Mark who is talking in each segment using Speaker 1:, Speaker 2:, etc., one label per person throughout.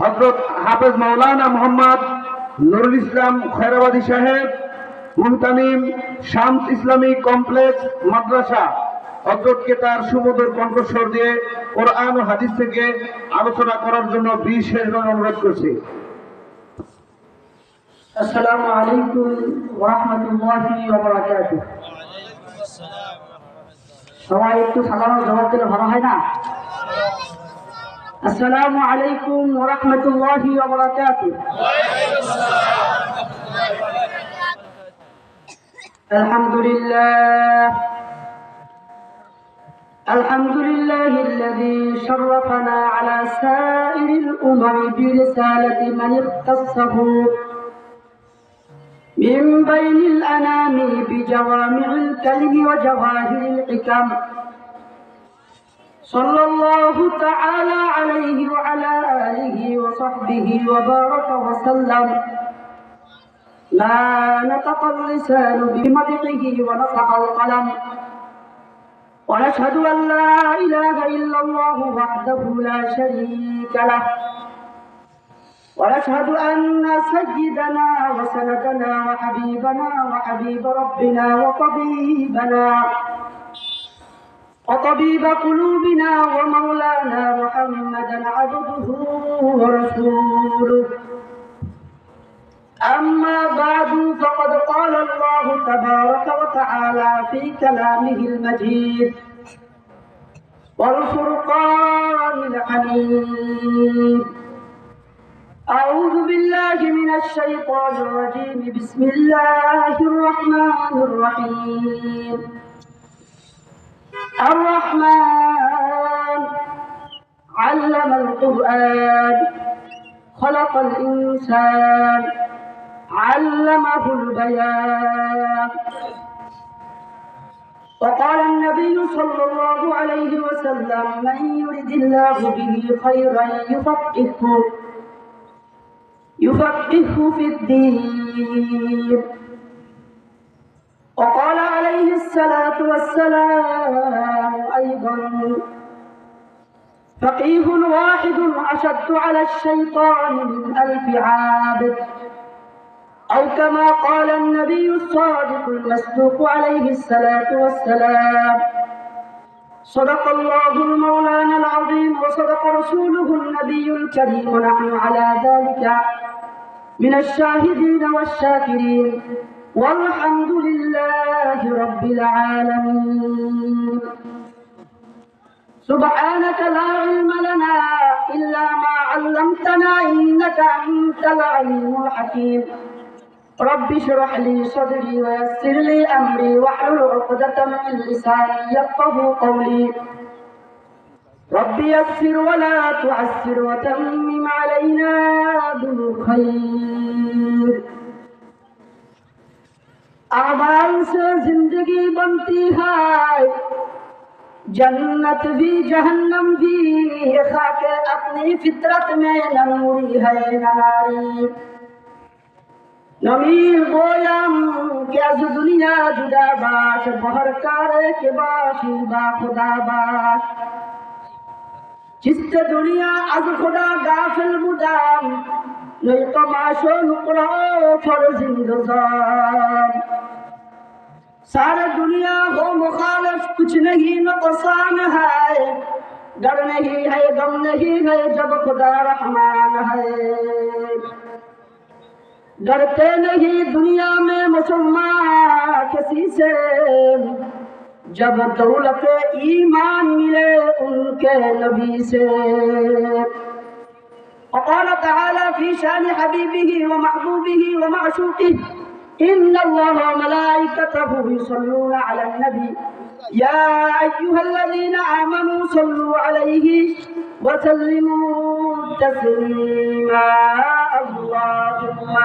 Speaker 1: হজরত হাফেজ মৌলানা মোহাম্মদ নুরুল ইসলাম খৈরাবাদী সাহেব মুহতানিম শামস ইসলামিক কমপ্লেক্স মাদ্রাসা। হজরতকে তার সুমধুর কণ্ঠস্বর দিয়ে কোরআন ও হাদিস থেকে আলোচনা করার জন্য বিশেষভাবে অনুরোধ করছি।
Speaker 2: আসসালামু আলাইকুম ওয়া সবাই একটু সাধারণ জবাব দিলে ভালো হয় না? السلام عليكم ورحمة الله وبركاته. الحمد لله. الحمد لله الذي شرفنا على سائر الأمم برسالة من اختصه من بين الأنام بجوامع الكلم وجواهر الحكم. صلى الله تعالى عليه وعلى آله وصحبه وبارك وسلم. لا نطق اللسان بمدحه ونطق القلم. ونشهد أن لا إله إلا الله وحده لا شريك له. ونشهد أن سيدنا وسندنا وحبيبنا وحبيب ربنا وطبيبنا وطبيب قلوبنا ومولانا محمدا عبده ورسوله. أما بعد فقد قال الله تبارك وتعالى في كلامه المجيد والفرقان الحميد أعوذ بالله من الشيطان الرجيم. بسم الله الرحمن الرحيم. الرحمن. علم القرآن خلق الإنسان علمه البيان. وقال النبي صلى الله عليه وسلم من يرد الله به خيرا يفقهه يفقهه في الدين. الصلاة والسلام أيضا. فقيه واحد أشد على الشيطان من ألف عابد أو كما قال النبي الصادق المصدوق عليه الصلاة والسلام صدق الله المولانا العظيم وصدق رسوله النبي الكريم ونحن على ذلك من الشاهدين والشاكرين. والحمد لله رب العالمين. سبحانك لا علم لنا إلا ما علمتنا إنك أنت العليم الحكيم. رب اشرح لي صدري ويسر لي أمري واحلل عقدة من لساني يفقه قولي. رب يسر ولا تعسر وتمم علينا بالخير अमाल से जिंदगी बनती है जन्नत भी जहन्नम भी खाके अपनी फितरत में न नूरी है न नारी नमीर गोयम के आज दुनिया जुदा बाश बहर कारे के बाशी बा खुदा बाश जिससे दुनिया आज खुदा गाफिल मुदाम نہیں سارے دنیا ہو مخالف کچھ نہیں نقصان ہے ڈر نہیں ہے غم نہیں ہے جب خدا رحمان ہے ڈرتے نہیں دنیا میں مسلمان کسی سے جب دولت ایمان ملے ان کے نبی سے وقال تعالى في شان حبيبه ومحبوبه ومعشوقه إن الله وملائكته يصلون على النبي. يا أيها الذين آمنوا صلوا عليه وسلموا تسليما. اللهم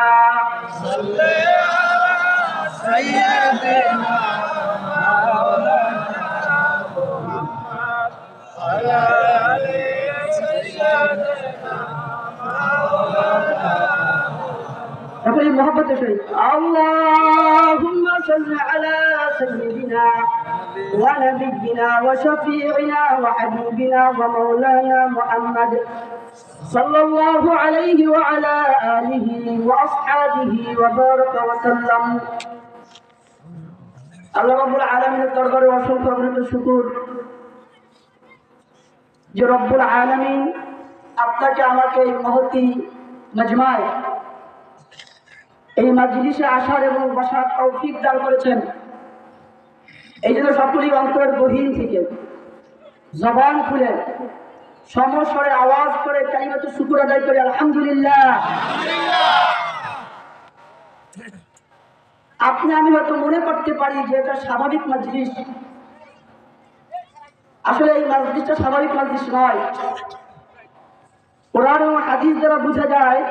Speaker 3: صل على سيدنا وعلى آل سيدنا
Speaker 2: أقول محبة شيء اللهم صل على سيدنا ونبينا وشفيعنا وحبيبنا ومولانا محمد صلى الله عليه وعلى آله وأصحابه وبارك وسلم আল্লাহ রব্বুল আলমিনের দরবারে অসংখ্য অগ্রিত শুকুর যে রব্বুল আলমিন আপনাকে আমাকে এই মহতি মজমায় এই মাজলিসে আসার এবং বসার তৌফিক দান করেছেন। এই জন্য সকলেই অন্তরের গহীন থেকে জবান খুলে সমস্বরে আওয়াজ করে কালিমাতে শুকুর আদায় করে, আলহামদুলিল্লাহ। আপনি, আমি হয়তো মনে করতে পারি যে এটা স্বাভাবিক মাজলিস। আসলে এই মাজলিসটা স্বাভাবিক মাজলিস নয়। এবং হাদিস দ্বারা বোঝা যায়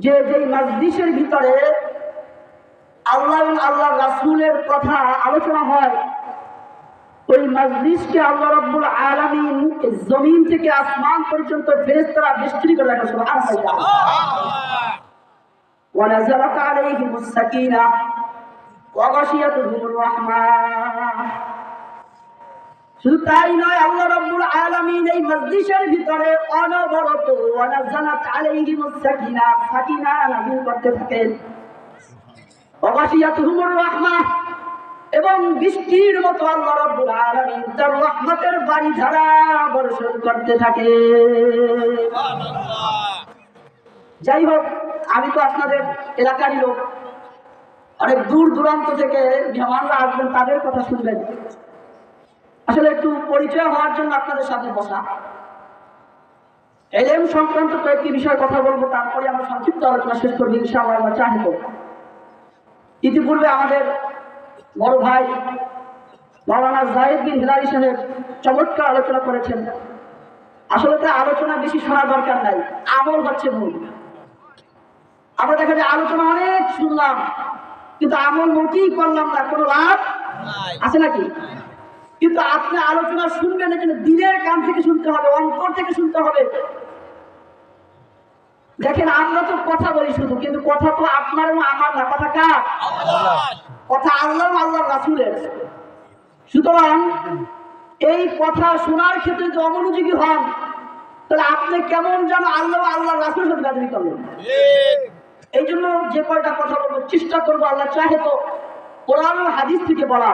Speaker 2: যে যেই মাজলিসের ভিতরে আল্লাহ এবং আল্লাহ রাসূলের কথা আলোচনা হয় ওই মাজলিসকে আল্লাহ রাব্বুল আলামিন এই জমিন থেকে আসমান পর্যন্ত ফেরেশতারা বিস্তৃত করে রাখে সুবহানাল্লাহ ونزلت عليهم السكينة وغشيتهم الرحمة শুধু তাই নয়, আল্লাহ রাব্বুল আলামিন এই মসজিদের ভিতরে অনবরত ওয়ানাজালাত আলাইহিমুস সাকিনা সাকিনা নাযিল করতে থাকেন। ওয়াগাশিয়াতুহুমুর রাহমাহ। এবং বৃষ্টির মতো আল্লাহ রাব্বুল আলামিন তার রহমতের বাড়ি ধারা বর্ষণ করতে থাকে। যাই হোক, আমি তো আপনাদের এলাকারই লোক। অনেক দূর দূরান্ত থেকে মেহমানরা আসবেন, তাদের কথা শুনবেন। আসলে একটু পরিচয় হওয়ার জন্য আপনাদের সাথে বসা। এলএম সংক্রান্ত কয়েকটি বিষয়ে কথা বলব তারপরে আমরা সংক্ষিপ্ত আলোচনা শেষ করব ইনশাআল্লাহ আমরা চাহিব ইতিপূর্বে আমাদের বড় ভাই মৌলানা জাহিদ বিন হিলারি সাহেব চমৎকার আলোচনা করেছেন। আসলে তো আলোচনা বেশি শোনা দরকার নাই আমল হচ্ছে মূল। আমরা দেখা যায় আলোচনা অনেক শুনলাম কিন্তু আমল মোটেই করলাম না কোনো লাভ আছে নাকি? কিন্তু আপনি আলোচনা শুনবেন এখানে দিনের কান থেকে শুনতে হবে অন্তর থেকে শুনতে হবে। দেখেন আমরা তো কথা বলি শুধু কিন্তু কথা তো আপনার এবং আমার না কথা কার? কথা আল্লাহ আল্লাহ রাসুলের। সুতরাং এই কথা শোনার ক্ষেত্রে যদি অমনোযোগী হন তাহলে আপনি কেমন যেন আল্লাহ আল্লাহ রাসুলের সাথে গাদরি করবেন এই জন্য যে কয়টা কথা বলব চেষ্টা করব আল্লাহ চাহে তো কোরআন হাদিস থেকে বলা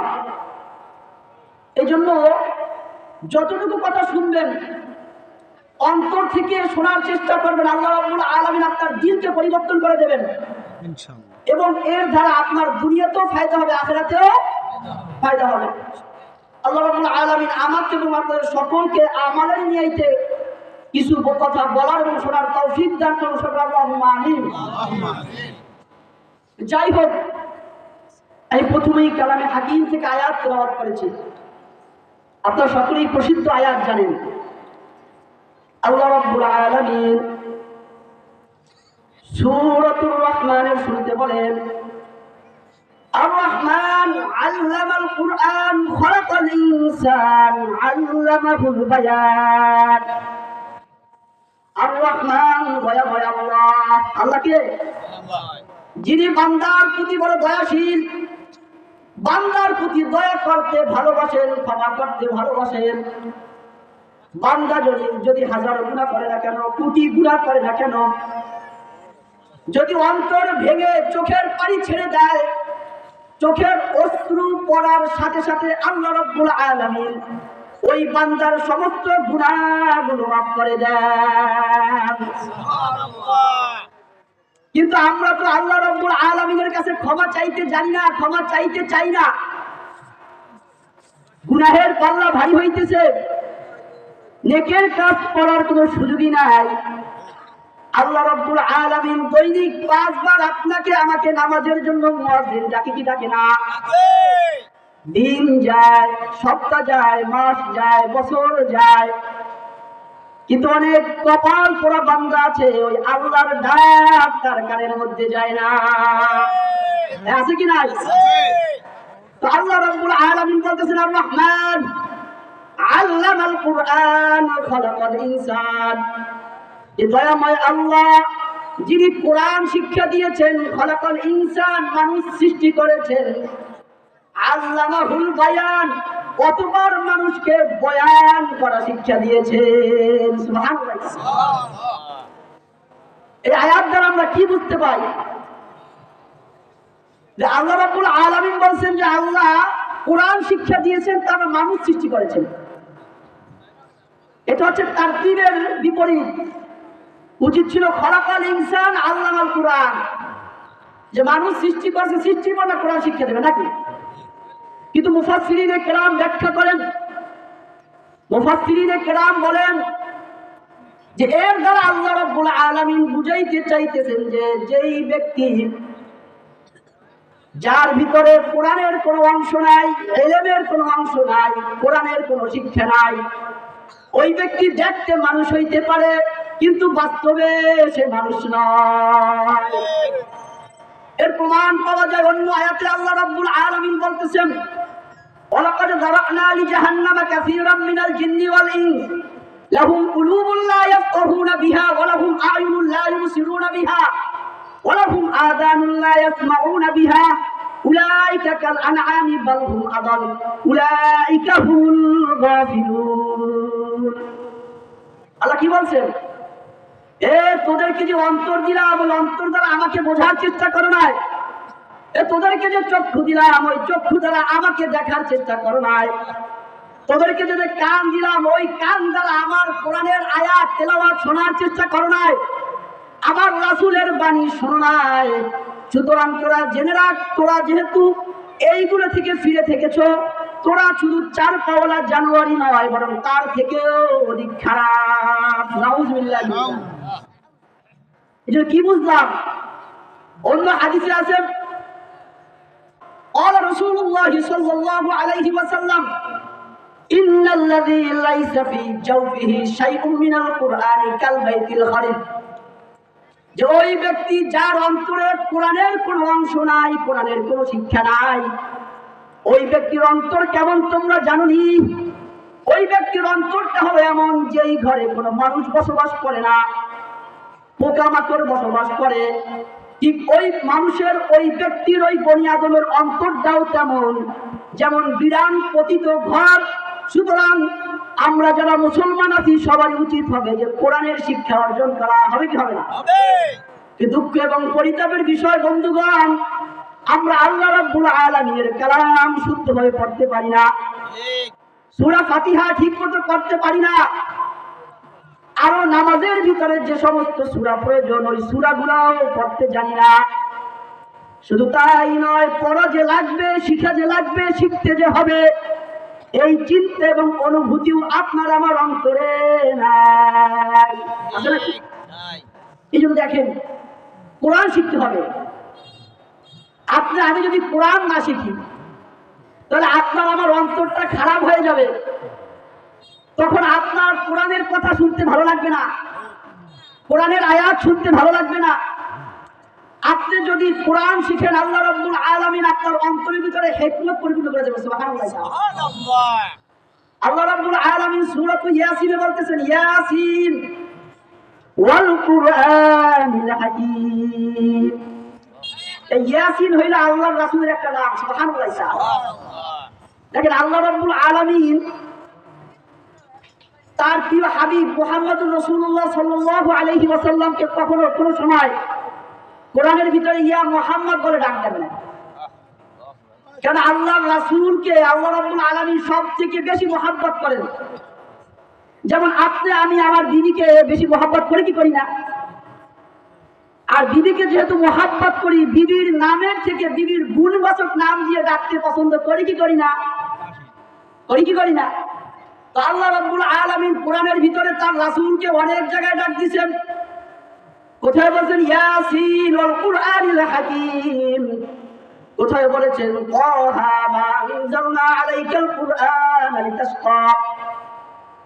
Speaker 2: এই জন্য যতটুকু কথা শুনবেন অন্তর থেকে শোনার চেষ্টা করবেন আল্লাহ আলামিন আপনার দিনকে পরিবর্তন করে দেবেন। এবং এর দ্বারা আপনার দুনিয়াতেও ফায়দা হবে আখেরাতেও ফায়দা হবে। আল্লাহ আলামিন আমাকে এবং আপনাদের সকলকে আমাদের নিয়েতে কিছু কথা বলার এবং শোনার তৌফিক দান করুন সকল আমিন। যাই হোক আমি প্রথমেই কালামে হাকিম থেকে আয়াত তেলাওয়াত করেছি। আপনারা সকলেই প্রসিদ্ধ আয়াত জানেন। আল্লাহ রাব্বুল আলামিন সূরাতুর রহমানের শুরুতে বলেন, আর রহমান আল্লামাল কুরআন খলাকাল ইনসান আল্লামাহুল বায়ান। আর রহমান দয়া আল্লাহ আল্লাহ কে যিনি বান্দার প্রতি বড় দয়াশীল, বান্দার প্রতি দয়া করতে ভালোবাসেন, ক্ষমা করতে ভালোবাসেন। বান্দা যদি যদি হাজার গুণা করে না কেন, কোটি গুণা করে না কেন? যদি অন্তর ভেঙে চোখের পানি ছেড়ে দেয়, চোখের অশ্রু পড়ার সাথে সাথে আল্লাহ আলামিন ওই বান্দার সমস্ত গুণাগুলো মাফ করে দেন। কিন্তু আমরা তো আল্লাহ রব্বুল আলমিনের কাছে ক্ষমা চাইতে জানি না, ক্ষমা চাইতে চাই না। গুনাহের পাল্লা ভারী হইতেছে। নেকের কাজ করার কোনো সুযোগই নাই। আল্লাহ রব্বুল আলামিন দৈনিক পাঁচবার আপনাকে আমাকে নামাজের জন্য মুয়াজ্জিন ডাকে কি ডাকে না? দিন যায়, সপ্তাহ যায়, মাস যায়, বছর যায়। কিন্তু অনেক কপাল পোড়া বান্দা আছে, ওই আল্লাহর ডাক তার কানের মধ্যে যায় না। আছে কি নাই? আল্লাহ রাব্বুল আলামিন বলতেছেন, আর রহমান, আল্লামাল কুরআন খালাকাল ইনসান। এ দয়াময় আল্লাহ, যিনি কোরআন শিক্ষা দিয়েছেন, খলাকাল ইনসান মানুষ সৃষ্টি করেছেন। আল্লামাহুল বায়ান, কতবার মানুষকে বয়ান করা শিক্ষা দিয়েছেন। এই আয়াত দ্বারা আমরা কি বুঝতে পাই যে আল্লাহ রাব্বুল আলামিন বলছেন যে আল্লাহ কোরআন শিক্ষা দিয়েছেন, তারা মানুষ সৃষ্টি করেছেন। এটা হচ্ছে তারতিবের বিপরীত। উচিত ছিল খলাকাল ইনসান আল্লাহ কোরআন। যে মানুষ সৃষ্টি করেছে সৃষ্টি করে কোরআন শিক্ষা দেবে নাকি? কিন্তু মুফাসসিরিনে কেরাম ব্যাখ্যা করেন। মুফাসসিরিনে কেরাম বলেন যে এর দ্বারা আল্লাহ রাব্বুল আলামিন বুঝাইতে চাইতেছেন যে যেই ব্যক্তি যার ভিতরে কোরআনের কোনো অংশ নাই, এলেমের কোনো অংশ নাই, কোরআনের কোনো শিক্ষা নাই। ওই ব্যক্তি দেখতে মানুষ হইতে পারে, কিন্তু বাস্তবে সে মানুষ নয়। এর প্রমাণ পাওয়া যায় অন্য আয়াতে আল্লাহ রাব্বুল আলামিন বলতেছেন, ওয়ালাকাদ যারানা লি জাহান্নামা কাসীরাম মিনাল জিন্নি ওয়াল ইনস, লাহুম কুলুবুল লা বিহা ওয়া লাহুম আ'য়ুনুল লা ইউবসিরুনা বিহা। ওলাহুম আযানুল্লা ইয়াসমাউনা বিহা উলাইকা কাল আনআমি বাল হুম আদাল উলাইকা হুমুল গাফিলুন আল্লাহ কি বলছেন? এ, তোদেরকে যে অন্তর দিলাম, ওই অন্তর দ্বারা আমাকে বোঝার চেষ্টা করো নাই। এ, তোদেরকে যে চক্ষু দিলাম, ওই চক্ষু দ্বারা আমাকে দেখার চেষ্টা করো নাই। তোদেরকে যদি কান দিলাম, ওই কান দ্বারা আমার কোরআনের আয়া তেলাওয়াত শোনার চেষ্টা করো নাই। আমার রাসূলের বাণী শোনো নাই সুতরাং তোরা জেনে রাখ তোরা যেহেতু এইগুলো থেকে ফিরে থেকেছ তোরা শুধু চার পাওয়ালা জানুয়ারি নয় বরং তার থেকেও অধিক খারাপ নাউজুবিল্লাহ এটা কি বুঝলাম অন্য হাদিসে আছে قال رسول الله صلى الله عليه وسلم إن الذي ليس في جوفه شيء من القرآن كالبيت الخرب যে ওই ব্যক্তি যার অন্তরে কোরআনের কোনো অংশ নাই, কোরআনের কোনো শিক্ষা নাই, ওই ব্যক্তির অন্তর কেমন তোমরা জানোনি? ওই ব্যক্তির অন্তরটা হলো এমন যেই ঘরে কোনো মানুষ বসবাস করে না, পোকামাকড় বসবাস করে। ঠিক ওই মানুষের, ওই ব্যক্তির ওই বনি আদমের অন্তরটাও তেমন, যেমন বিরান পতিত ঘর। সুতরাং আমরা যারা মুসলমান আছি সবাই উচিত হবে যে কোরআনের শিক্ষা অর্জন করা। হবে কি হবে না? দুঃখ এবং পরিতাপের বিষয় বন্ধুগণ আমরা আল্লাহ রাব্বুল আলামিনের কালাম শুদ্ধভাবে পড়তে পারি না। সূরা ফাতিহা ঠিক মতো করতে পারি না। আরও নামাজের ভিতরে যে সমস্ত সূরা প্রয়োজন ওই সূরাগুলোও পড়তে জানি না। শুধু তাই নয় পড়া যে লাগবে শিখা যে লাগবে শিখতে যে হবে। এই চিন্তা এবং অনুভূতিও আপনার আমার অন্তরে নাই। এই জন্য দেখেন কোরআন শিখতে হবে। আপনি আমি যদি কোরআন না শিখি তাহলে আপনার আমার অন্তরটা খারাপ হয়ে যাবে। তখন আপনার কোরআনের কথা শুনতে ভালো লাগবে না। কোরআনের আয়াত শুনতে ভালো লাগবে না। আপনি যদি কোরআন শিখেন আল্লাহ রব্বুল আলামিন আপনার অন্তরের ভিতরে হেকমত পরিপূর্ণ করে দেবে সুবহানাল্লাহ। আল্লাহ রাব্বুল আলামিন সূরাত ইয়াসিনে বলতেছেন ইয়াসিন ওয়াল কুরআনিল হাকীম। এই ইয়াসিন হইল আল্লাহর রাসূলের একটা নাম সুবহানাল্লাহ। দেখেন আল্লাহ রাব্বুল আলামিন তার প্রিয় হাবিব মুহাম্মদুর রাসূলুল্লাহ সাল্লাল্লাহু আলাইহি ওয়াসাল্লামকে কখনো কোনো সময় কোরআনের ভিতরে ইয়া মোহাম্মদ বলে ডাক না। কেন আল্লাহ রাসূলকে আল্লাহ রাব্বুল আলামিন সব থেকে বেশি মহাব্বত করেন? যেমন আপনি, আমি আমার দিদিকে বেশি মহাব্বত করে কি করি না? আর বিবিকে যেহেতু মহাব্বত করি, বিবির নামের থেকে বিবির গুণবাচক নাম দিয়ে ডাকতে পছন্দ করি কি করি না? করি কি করি না? তো আল্লাহ রাব্বুল আলামিন কোরআনের ভিতরে তার রাসূলকে অনেক জায়গায় ডাক দিয়েছেন। কোথায় বলছেন ইয়াসিন ওয়াল কুরআনিল হাকীম? কোথায় বলেছেন তাহা মা আনজালনা আলাইকাল কুরআন লিতাশকা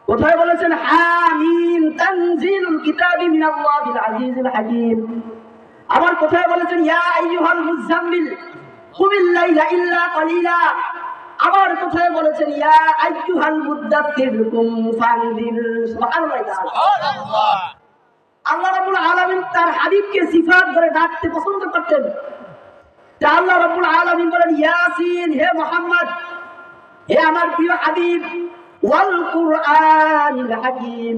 Speaker 2: কোথায় বলেছেন, হামিম তানজিলুল কিতাবি মিনাল্লাহিল আজিজিল হাকীম আবার কোথায় বলেছেন, ইয়া আইয়ুহাল মুজাম্মিল কুমিল লাইলা ইল্লা কালিলা আবার কোথায় বলেছেন, ইয়া আইয়ুহাল মুদ্দাথির কুম ফানদির সুবহানাল্লাহ। তাআলা আল্লাহ রাব্বুল আলামিন তার হাবিবকে সিফাত ধরে ডাকতে পছন্দ করতেন। আল্লাহ রাব্বুল আলামিন বলেন, ইয়াসিন, হে মোহাম্মদ, হে আমার প্রিয় হাবিব, ওয়াল কুরআনিল হাকিম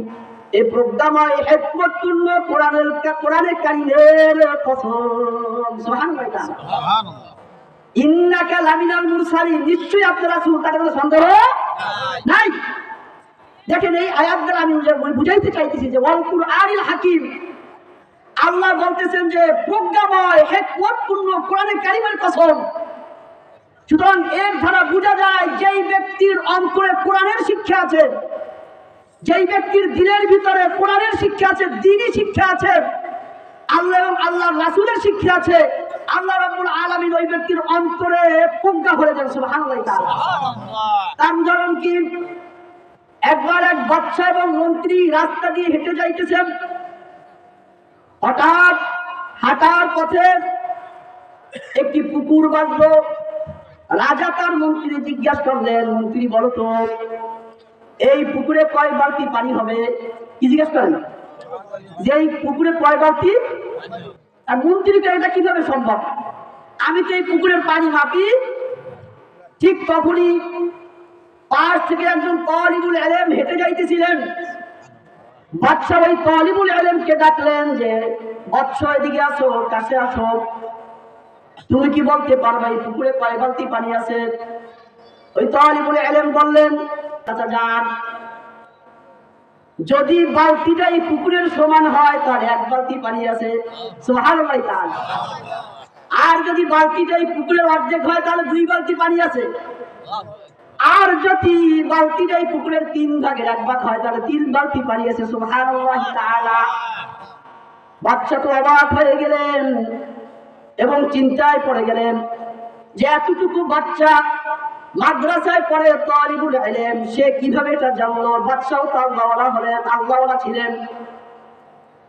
Speaker 2: হিকমতপূর্ণ কোরআনের কোরআনের কারিমের কসম সুবহানাল্লাহ।
Speaker 3: সুবহানাল্লাহ।
Speaker 2: ইন্নাকা লামিনাল মুরসালিন। নিশ্চয়ই আপনার রাসূল কোনো সন্দেহ নাই? দেখেন এই আয়াত দ্বারা আমি বুঝাইতে চাইতেছি যে ওয়াল কুরআনিল হাকিম। আল্লাহ বলতেছেন যে প্রজ্ঞাময় হিকমতপূর্ণ কোরআনের কারিমের কসম। সুতরাং এর দ্বারা বোঝা যায় যেই ব্যক্তির অন্তরে কোরআনের শিক্ষা আছে যেই ব্যক্তির দিলের ভিতরে কোরআনের শিক্ষা আছে দিনই শিক্ষা আছে আল্লাহ এবং আল্লাহ রাসূলের শিক্ষা আছে আল্লাহ রাব্বুল আলামিন ওই ব্যক্তির অন্তরে প্রজ্ঞা হয়ে তাআলা
Speaker 3: সুবহানাল্লাহ।
Speaker 2: তার উদাহরণ কি? একবার এক বাচ্চা এবং মন্ত্রী রাস্তা দিয়ে হেঁটে যাইতেছেন। হঠাৎ হাঁটার পথে একটি পুকুর বাঁধলো। রাজা তার মন্ত্রী জিজ্ঞাসা করলেন, মন্ত্রী, বলো তো, এই পুকুরে কয় বালতি পানি হবে? কি জিজ্ঞেস করেন? যে এই পুকুরে কয় বালতি? আর মন্ত্রীকে এটা কীভাবে সম্ভব? আমি তো এই পুকুরের পানি মাপি, ঠিক তখনই পাশ থেকে একজন তলিবুল আলেম হেঁটে যাইতেছিলেন। বাদশাহ ওই তলিবুল আলেমকে ডাকলেন যে বৎস এদিকে আসো, কাছে আসো। তুমি কি বলতে পারবে? এই পুকুরে কয় বালতি পানি আছে? ওই তলিবুল আলেম বললেন আচ্ছা যান। যদি বালতিটা এই পুকুরের সমান হয়, তাহলে এক বালতি পানি আছে। সুবহানাল্লাহ তাআলা আর যদি বালতিটা এই পুকুরের অর্ধেক হয়, তাহলে দুই বালতি পানি আছে। আর যদি বালতিটা এই পুকুরের তিন ভাগের এক ভাগ হয়, তাহলে তিন বালতি আছে, সুবহানাল্লাহ বাচ্চা তো অবাক হয়ে গেলেন এবং চিন্তায় পড়ে গেলেন যে এতটুকু বাচ্চা মাদ্রাসায় পড়ে তালিবুল ইলম, সে কীভাবে এটা জানলো? বাচ্চাও তো আল্লাহওয়ালা হলেন, আল্লাহওয়ালা ছিলেন।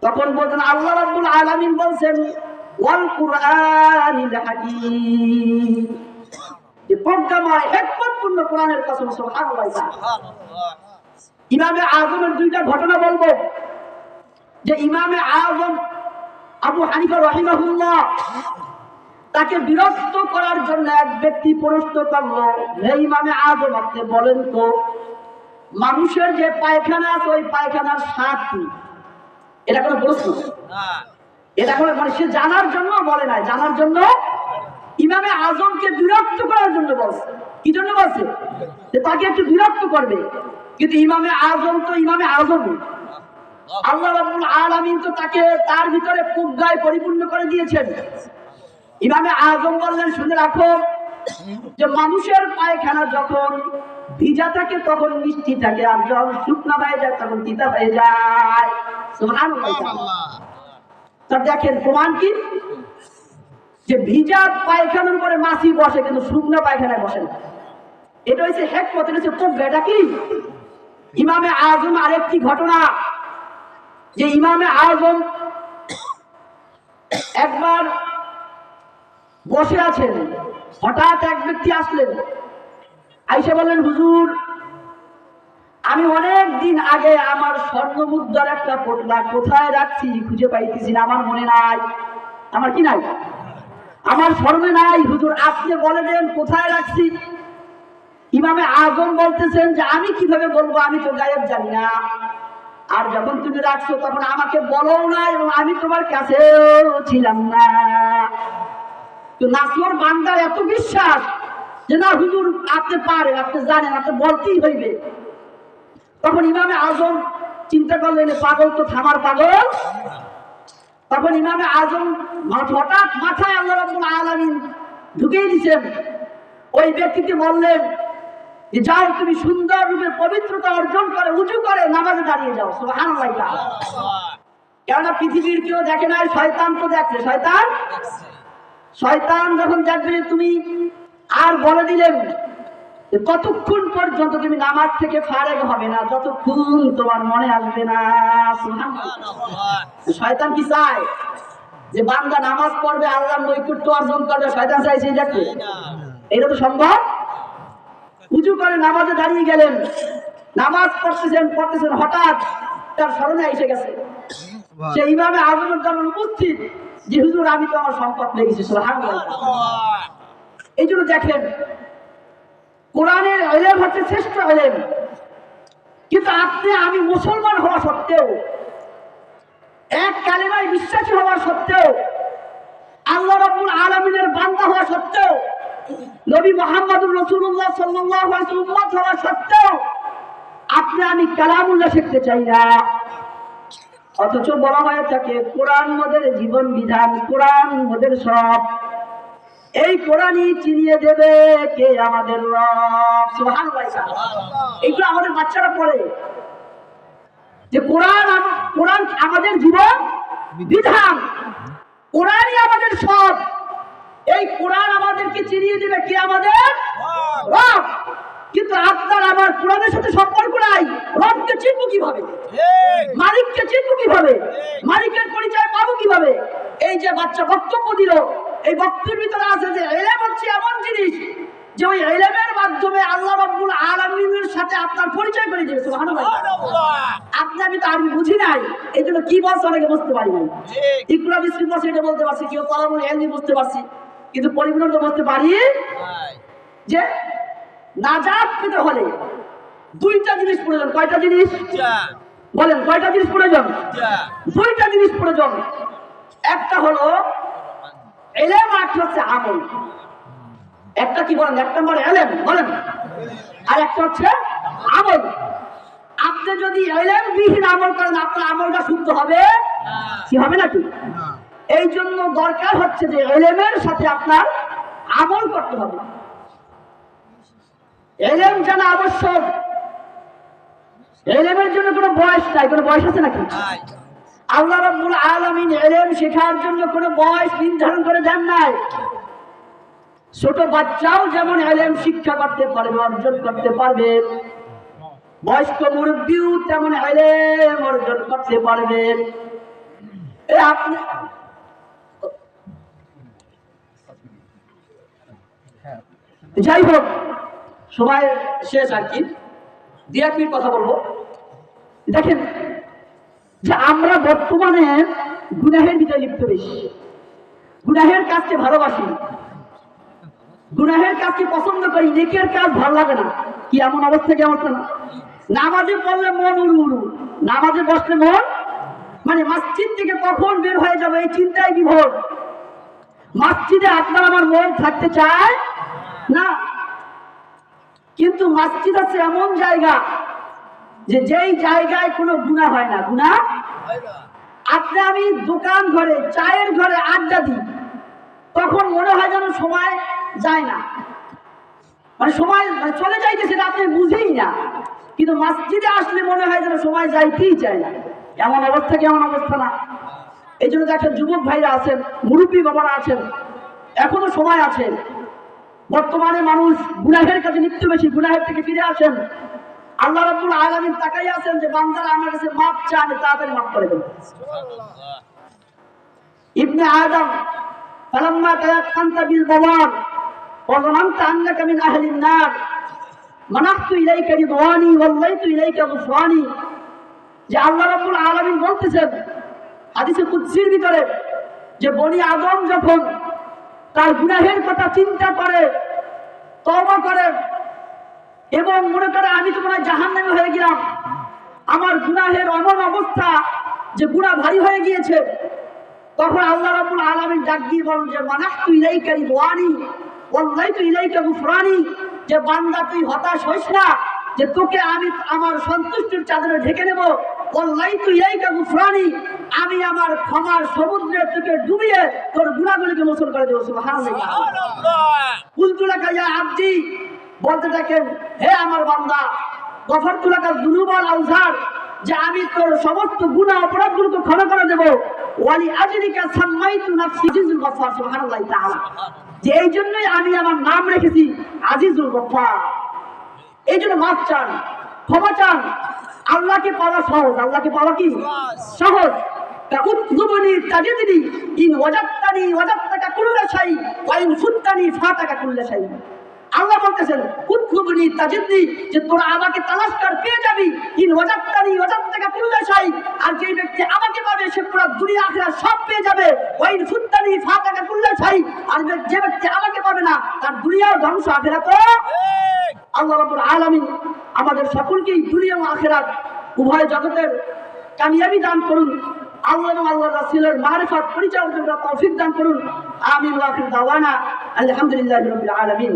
Speaker 2: তখন বলতেন, আল্লাহ রাব্বুল আলামিন বলছেন, ওয়াল কুরআনিল হাকীম। যে প্রজ্ঞাময় হিকমতপূর্ণ কোরআনের কসম সুবহানাল্লাহ।
Speaker 3: সুবহানাল্লাহ।
Speaker 2: ইমামে আজমের দুইটা ঘটনা বলব। যে ইমামে আজম আবু হানিফা রহিমাহুল্লাহ তাকে বিরক্ত করার জন্য এক ব্যক্তি প্রশ্ন করল হে ইমামে আজম আপনি বলেন তো মানুষের যে পায়খানা আছে ওই পায়খানার স্বাদ কি? এটা কোনো প্রশ্ন। এটা কোনো মানে সে জানার জন্য বলে নাই জানার জন্য ইমামে আজমকে বিরক্ত করার জন্য বলছে। কি জন্য বলছে? যে তাকে একটু বিরক্ত করবে। কিন্তু ইমামে আজম তো ইমামে আজম আল্লাহ আলামিন তো তাকে তার ভিতরে প্রজ্ঞায় পরিপূর্ণ করে দিয়েছেন। ইমামে আজম বললেন শুনে রাখো যে মানুষের পায়খানা যখন ভিজা থাকে তখন মিষ্টি থাকে আর যখন শুকনা হয়ে যায় তখন তিতা হয়ে যায়। দেখেন প্রমাণ কি? যে ভিজা পায়খানার উপরে মাছি বসে, কিন্তু শুকনো পায়খানায় বসে না। এটা হচ্ছে হেকমত, এটা হচ্ছে প্রজ্ঞা কি? ইমামে আজম আরেকটি ঘটনা, যে ইমামে আজম একবার বসে আছেন, হঠাৎ এক ব্যক্তি আসলেন। আইসে বললেন, হুজুর, আমি অনেক দিন আগে আমার স্বর্ণ মুদ্রার একটা পোটলা কোথায় রাখছি? খুঁজে পাইতেছি না, আমার মনে নাই। আমার কি নাই? আমার স্মরণে নাই, হুজুর, আপনি বলে দেন, কোথায় রাখছি? ইমামে আজম বলতেছেন যে, আমি কীভাবে বলব, আমি তো গায়েব জানি না। আর যখন তুমি রাখছো, তখন আমাকে বলো না, এবং আমি তোমার কাছেও ছিলাম না। তো নাসর বান্দার এত বিশ্বাস যে, না, হুজুর, আপনি পারেন, আপনি জানেন, আপনি বলতেই হইবে। তখন ইমামে আজম চিন্তা করলেন পাগল তো থামার পাগল? তখন ইমামে আজম হঠাৎ মাথায় আল্লাহ রাব্বুল আলামিন ঢুকিয়ে দিছেন ওই ব্যক্তিকে বললেন যে যাও তুমি সুন্দর রূপে পবিত্রতা অর্জন করে উঁচু করে নামাজে দাঁড়িয়ে যাও। সুবহানাল্লাহ কেননা পৃথিবীর কেউ দেখে নাই শয়তান তো দেখছে। শয়তান? শয়তান যখন দেখবে তুমি আর বলে দিলেন যে ততক্ষণ পর্যন্ত তুমি নামাজ থেকে ফারেক হবে না যতক্ষণ তোমার মনে আসবে না। শয়তান কি চায়? যে বান্দা নামাজ পড়বে আল্লাহর নৈকট্য অর্জন করবে শয়তান চাইছে দেখবে এটা তো সম্ভব? উঁচু করে নামাজে দাঁড়িয়ে গেলেন নামাজ পড়তেছেন পড়তেছেন হঠাৎ তার স্মরণে এসে গেছে। সে ইমামে আজমের জন্য উপস্থিত যে হুজুর আমি তো আমার সম্পদ লেগেছি এই জন্য দেখেন কোরআনের এলেম হচ্ছে শ্রেষ্ঠ এলেম কিন্তু আপনি, আমি মুসলমান হওয়া সত্ত্বেও, এক কালেমায় বিশ্বাসী হওয়া সত্ত্বেও, আল্লাহ রাব্বুল আলামিনের বান্দা হওয়া সত্ত্বেও, নবী মোহাম্মদুর রসুল্লাহ আলাইহি উম্মত হওয়া সত্ত্বেও, আপনি, আমি কালামুল্লাহ শিখতে চাই না। অথচ বলা হয়ে থাকে, কোরআন মোদের জীবন বিধান, কোরআন মোদের সব। এই কোরআনই চিনিয়ে দেবে কে আমাদের এইগুলো আমাদের বাচ্চারা পড়ে। যে কোরআন কোরআন আমাদের জীবন বিধান। কোরআনই আমাদের সব। এই কোরআন আমাদেরকে চিনিয়ে দেবে কে আমাদের রব। কিন্তু আপনার আমার কোরআনের সাথে সম্পর্ক নাই। রবকে চিনবো কীভাবে? মালিককে চিনবো কীভাবে? মালিকের পরিচয় পাবো কীভাবে? এই যে বাচ্চা বক্তব্য দিল এই বক্তব্যের ভিতরে আছে যে এলেম হচ্ছে এমন জিনিস যে ওই এলেমের মাধ্যমে আল্লাহ রাব্বুল আলামিনের সাথে আপনার পরিচয় করে সুবহানাল্লাহ। আপনি আমি তো আরবি বুঝি নাই এই জন্য কি বলছে অনেকে বুঝতে পারি নাই। ইকরা বিসমি বলছে এটা বলতে পারছি কেউ তলাবুল এলমি বুঝতে পারছি কিন্তু পরিপূর্ণ তো বুঝতে পারি যে নাজাত পেতে হলে দুইটা জিনিস প্রয়োজন কয়টা জিনিস? বলেন কয়টা জিনিস প্রয়োজন? দুইটা জিনিস প্রয়োজন। একটা হলো এলেম হচ্ছে আমল। একটা কি বলেন? এক নম্বর এলেম, বলেন। আর একটা হচ্ছে আমল। আপনি যদি এলেম বিহীন আমল করেন, আপনার আমলটা শুদ্ধ হবে? কি হবে নাকি? এই জন্য দরকার হচ্ছে যে এলেমের সাথে আপনার আমল করতে হবে। এলেম জানা আবশ্যক। এলেমের জন্য কোনো বয়স নাই। কোনো বয়স আছে নাকি? আল্লাহ রাব্বুল আলমিন এলেম শেখার জন্য কোনো বয়স নির্ধারণ করে দেন নাই। ছোট বাচ্চাও যেমন এলেম শিক্ষা করতে পারবে, অর্জন করতে পারবে। বয়স্ক মুরব্বীও তেমন এলেম অর্জন করতে পারবে। আপনি যাই হোক সবাই শেষ আর কি। দিয়ে কথা বলব? দেখেন যে আমরা বর্তমানে গুনাহের ভিতরে লিপ্ত বেশি। গুনাহের কাজকে ভালোবাসি। গুনাহের কাজকে পছন্দ করি, নেকের কাজ ভালো লাগে না। কি এমন অবস্থা কি অবস্থা না নামাজে পড়লে মন উড়ু উড়ু নামাজে বসলে মন মানে মসজিদ থেকে কখন বের হয়ে যাবে এই চিন্তায় বিভোর। মসজিদে আপনার আমার মন থাকতে চায় না। কিন্তু মসজিদ আছে এমন জায়গা যে যেই জায়গায় কোনো গুণা হয় না গুণা আপনি আমি দোকান ঘরে, চায়ের ঘরে আড্ডা দিই, তখন মনে হয় যেন সময় যায় না। মানে সময় চলে যাইতে সেটা আপনি বুঝেই না। কিন্তু মসজিদে আসলে মনে হয় যেন সময় যাইতেই চায় না। এমন অবস্থা, কেমন অবস্থা না? এই জন্য দেখেন যুবক ভাইরা আছেন, মুরব্বী বাবারা আছেন, এখনও সময় আছে। বর্তমানে মানুষ গুনাহের কাছে লিপ্ত বেশি, গুনাহের থেকে ফিরে আসেন। আল্লাহ রাব্বুল আলামিন তাকাই আছেন যে বান্দারা আমার কাছে মাপ চায় আমি তাড়াতাড়ি মাফ করে দেবো
Speaker 3: সুবহানাল্লাহ
Speaker 2: ইবনে আদম فلما تيقنت بالبوار وظننت انك من اهل النار منحت اليك رضواني والليت اليك غفراني যে আল্লাহ রাব্বুল আলামিন বলতেছেন হাদিসে কুদসির ভিতরে যে বনি আদম যখন তার গুনাহের কথা চিন্তা করে তওবা করে এবং মনে করে আমি তো মনে হয় জাহান্নামী হয়ে গেলাম। আমার গুনাহের এমন অবস্থা যে গুনাহ ভারী হয়ে গিয়েছে। তখন আল্লাহ রাব্বুল আলামিন ডাক দিয়ে বলেন যে মানাহতু ইলাইকা রিদওয়ানি ওয়াল্লাইতু ইলাইকা গুফরানি। যে বান্দা তুই হতাশ হইস না যে তোকে আমি আমার সন্তুষ্টির চাদরে ঢেকে নেব। ওয়াল্লাইতু ইলাইকা গুফরানি আমি আমার ক্ষমার সমুদ্রে তোকে ডুবিয়ে তোর গুনাহগুলিকে মোচন করে দেবো। সুবহানাল্লাহ।
Speaker 3: সুবহানাল্লাহ।
Speaker 2: কুলতুলাকা ইয়া আব্দি বলতে থাকেন, হে আমার বান্দা গফর তুলাকা দুর্বল আউজার, যে আমি তোর সমস্ত গুনাহ অপরাধগুলোকে ক্ষমা করে দেবো, ওয়ালি আজরিকা সাম্মাইতু নাফসি আজিজুল গফফার, সুবহানাল্লাহ তাআলা। যে এই জন্যই আমি আমার নাম রেখেছি আজিজুল গফফার। এই জন্য মাফ চান, ক্ষমা চান। আল্লাহকে পাওয়া সহজ, আল্লাহকে পাওয়া কি? সহজ। উদ্ভবনি তাজিদিনি, ইন ওয়াজাত্তানি ওয়াজাত্তাকা কুল্লা শাই ওয়া ইন ফুত্তানি ফাতাকা কুল্লা শাই আল্লাহ বলতেছেন উদ্ভবনি তাজিদিনি, যে তোরা আমাকে তালাশ কর পেয়ে যাবি। ইন ওয়াজাত্তানি ওয়াজাত্তাকা কুল্লা শাই আর যে ব্যক্তি আমাকে পাবে, সে পুরো দুনিয়া আখেরা সব পেয়ে যাবে। ওয়া ইন ফুত্তানি ফাতাকা কুল্লা শাই আর যে ব্যক্তি আমাকে পাবে না, তার দুনিয়ার ধ্বংস আখিরা তো আল্লাহ রাব্বুল আলামিন আমাদের সকলকেই দুনিয়া ও আখিরাত উভয় জগতের কামিয়াবি দান করুন। আল্লাহ আল্লাহ রাসূলের মারিফাত পরিচয় তৌফিক দান করুন। আমিন ওয়া আখির দাওয়ানা। আলহামদুলিল্লাহি রাব্বিল আলামিন।